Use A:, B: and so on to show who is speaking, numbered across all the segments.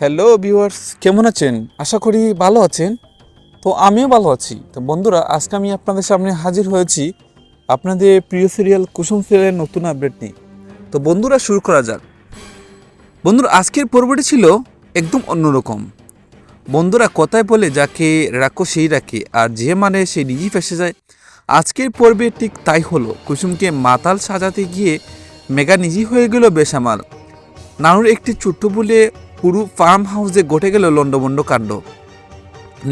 A: Hello viewers কেমন আছেন? আশা করি ভালো আছেন। তো আমিও ভালো আছি। তো বন্ধুরা, আজকে আমি আপনাদের সামনে হাজির হয়েছি আপনাদের প্রিয় সিরিয়াল কুসুম সিরিয়ালের নতুন আপডেট নিয়ে। তো বন্ধুরা, শুরু করা যাক। বন্ধুরা, আজকের পর্বটি ছিল একদম অন্যরকম। বন্ধুরা, কথায় বলে যাকে রাখো সেই রাখে, আর যে মানে সে নিজেই ফেসে যায়। আজকের পর্বে ঠিক তাই হলো। কুসুমকে মাতাল সাজাতে গিয়ে মেগা নিজেই হয়ে গেল বেসামাল। নানুর একটি ছোট্ট বলে পুরো ফার্ম হাউসে ঘটে গেল লন্ডমন্ড কাণ্ড।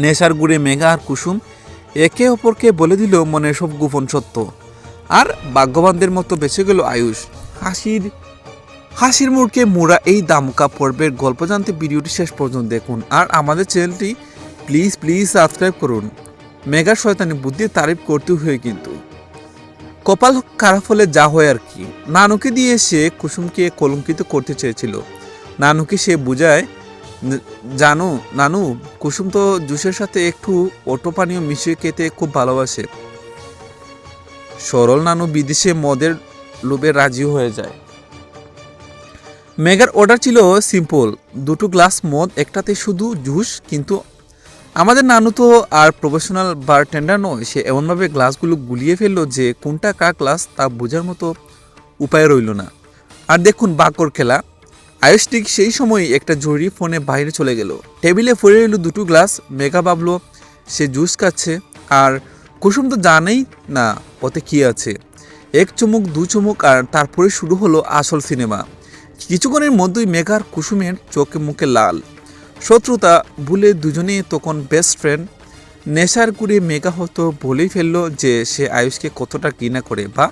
A: নেশার গুড়ে মেঘা আর কুসুম একে অপরকে বলে দিল মনে সব গোপন সত্য। আর ভাগ্যবানদের মতো বেঁচে গেল আয়ুষ। হাসির হাসির মুখে মোড়া এই দামকা পর্বের গল্প জানতে ভিডিওটি শেষ পর্যন্ত দেখুন। আর আমাদের চ্যানেলটি প্লিজ প্লিজ সাবস্ক্রাইব করুন। মেগা শয়তানি বুদ্ধি তারিফ করতে হয়ে কিন্তু। কপাল খারাপ হলে যা হয় আর কি। নানুকে দিয়ে সে কুসুমকে কলঙ্কিত করতে চেয়েছিল। নানুকে সে বুঝায় জানো, নানু, কুসুম তো জুসের সাথে একটু অটো পানীয় মিশিয়ে খেতে খুব ভালোবাসে। সরল নানু বিদেশে মদের লোভে রাজি হয়ে যায়। মেগার অর্ডার ছিল সিম্পল দুটো গ্লাস মদ, একটাতে শুধু জুস, কিন্তু আমাদের নানু তো আর প্রফেশনাল বারটেন্ডার নয়, সে এমনভাবে গ্লাসগুলো গুলিয়ে ফেলল যে কোনটা কার গ্লাস তা বোঝার মতো উপায় রইল না। আর দেখুন বাকর খেলা। আয়ুষ ঠিক সেই সময় একটা জরুরি ফোনে বাইরে চলে গেল। টেবিলে পড়ে রইল দুটো গ্লাস, মেঘা ভাবলো, সে জুস খাচ্ছে, আর কুসুম তো জানেই না ওতে কি আছে। এক চুমুক, দু চুমুক, আর তারপরে শুরু হলো আসল সিনেমা। কিছুক্ষণের মধ্যেই মেঘার কুসুমের চোখে মুখে লাল। শত্রুতা ভুলে দুজনেই তখন বেস্ট ফ্রেন্ড নেশার কুড়ে মেঘা হতো বলেই ফেলল যে সে আয়ুষকে কতটা ঘৃণা করে বা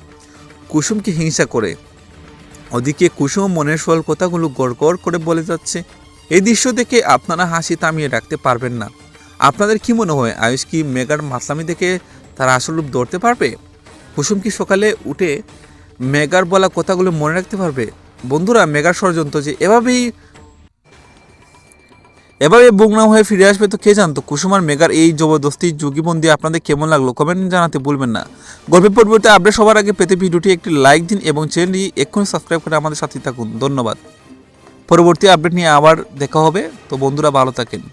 A: কুসুমকে হিংসা করে। ওদিকে কুসুম মনের সল কথাগুলো গড় গড় করে বলে যাচ্ছে, এই দৃশ্য দেখে আপনারা হাসি থামিয়ে রাখতে পারবেন না। আপনাদের কি মনে হয়, আয়ুষ কি মেগার মাতলামি দেখে তার আসল রূপ ধরতে পারবে? কুসুম কি সকালে উঠে মেগার বলা কথাগুলো মনে রাখতে পারবে? বন্ধুরা, মেগার ষড়যন্ত্র যে এভাবেই এভাবে বুকনাম হয়ে ফিরে আসবে তো কে জানতো? কুসুমার মেগার এই জবরদস্তি যুগিবন্দি আপনাদের কেমন লাগল? কমেন্ট জানাতে ভুলবেন না। গল্পের পরিবর্তে আপডেট সবার আগে পেতে ভিডিওটি একটি লাইক দিন এবং চ্যানেলটি এক্ষুনি সাবস্ক্রাইব করে আমাদের সাথে থাকুন। ধন্যবাদ। পরবর্তী আপডেট নিয়ে আবার দেখা হবে। তো বন্ধুরা, ভালো থাকেন।